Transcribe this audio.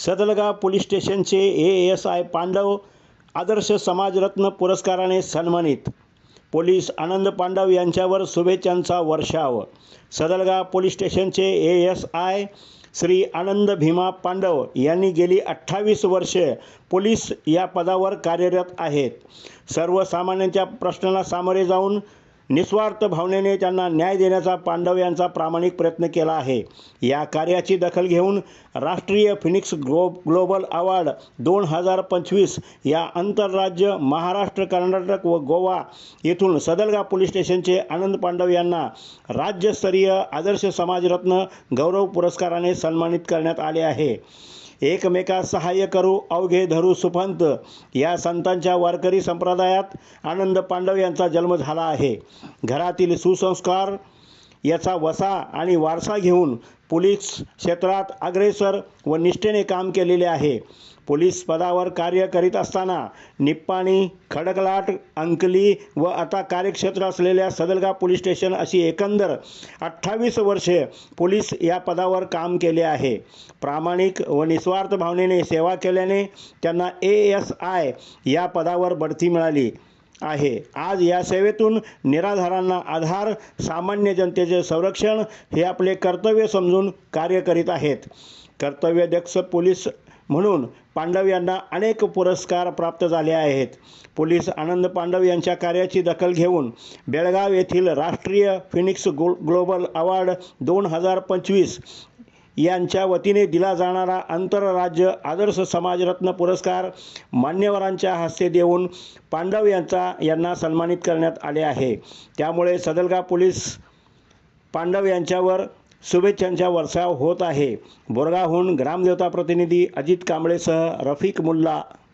Sadalga police स्टेशनचे A S I Pandav आदर्श समाजरत्न पुरस्काराने सन्मानित. पोलीस आनंद पांडव यांच्यावर शुभेच्छांचा वर्षाव. सदलगा पोलीस स्टेशनचे A S I Shri Anand Bhima Pandav यांनी गेली अठ्ठावीस वर्षे पोलीस या पदावर कार्यरत आहेत. सर्वसामान्यांच्या प्रश्नाला सामोरे जाऊन निस्वार्थ भावनेने त्यांना न्याय देण्याचा पांडव यांचा प्रामाणिक प्रयत्न केला आहे. या कार्याची दखल घेऊन राष्ट्रीय फिनिक्स ग्लो ग्लोबल अवॉर्ड दोन हजार पंचवीस या आंतरराज्य महाराष्ट्र कर्नाटक व गोवा येथून सदलगा पोलीस स्टेशनचे आनंद पांडव यांना राज्यस्तरीय आदर्श समाजरत्न गौरव पुरस्काराने सन्मानित करण्यात आले आहे. एकमेकास सहाय्य करू अवघे धरू सुपंत या संतांच्या वारकरी संप्रदायात आनंद पांडव यांचा जन्म झाला आहे. घरातील सुसंस्कार याचा वसा आणि वारसा घेऊन पोलीस क्षेत्रात अग्रेसर व निष्ठेने काम केलेले आहे. पोलीस पदावर कार्य करीत असताना निप्पाणी खडकलाट अंकली व आता कार्यक्षेत्र असलेल्या सदलगा पोलीस स्टेशन अशी एकंदर अठ्ठावीस वर्षे पोलीस या पदावर काम केले आहे. प्रामाणिक व निस्वार्थ भावनेने सेवा केल्याने त्यांना ए एस आय या पदावर बढती मिळाली. आहे. आज या सेवेतून निराधारांना आधार सामान्य जनतेचे संरक्षण हे आपले कर्तव्य समजून कार्य करीत आहेत. कर्तव्यदक्ष पोलीस म्हणून पांडव यांना अनेक पुरस्कार प्राप्त झाले आहेत. पोलीस आनंद पांडव यांच्या कार्याची दखल घेऊन बेळगाव येथील राष्ट्रीय फिनिक्स गो ग्लोबल अवॉर्ड दोन हजार पंचवीस यांच्या वतीने दिला जाणारा आंतरराज्य आदर्श समाजरत्न पुरस्कार मान्यवरांच्या हस्ते देऊन पांडव यांचा यांना सन्मानित करण्यात आले आहे. त्यामुळे सदलगा पोलीस पांडव यांच्यावर शुभेच्छांचा वर्षाव होत आहे. बोरगावहून ग्रामदेवता प्रतिनिधी अजित कांबळेसह रफिक मुल्ला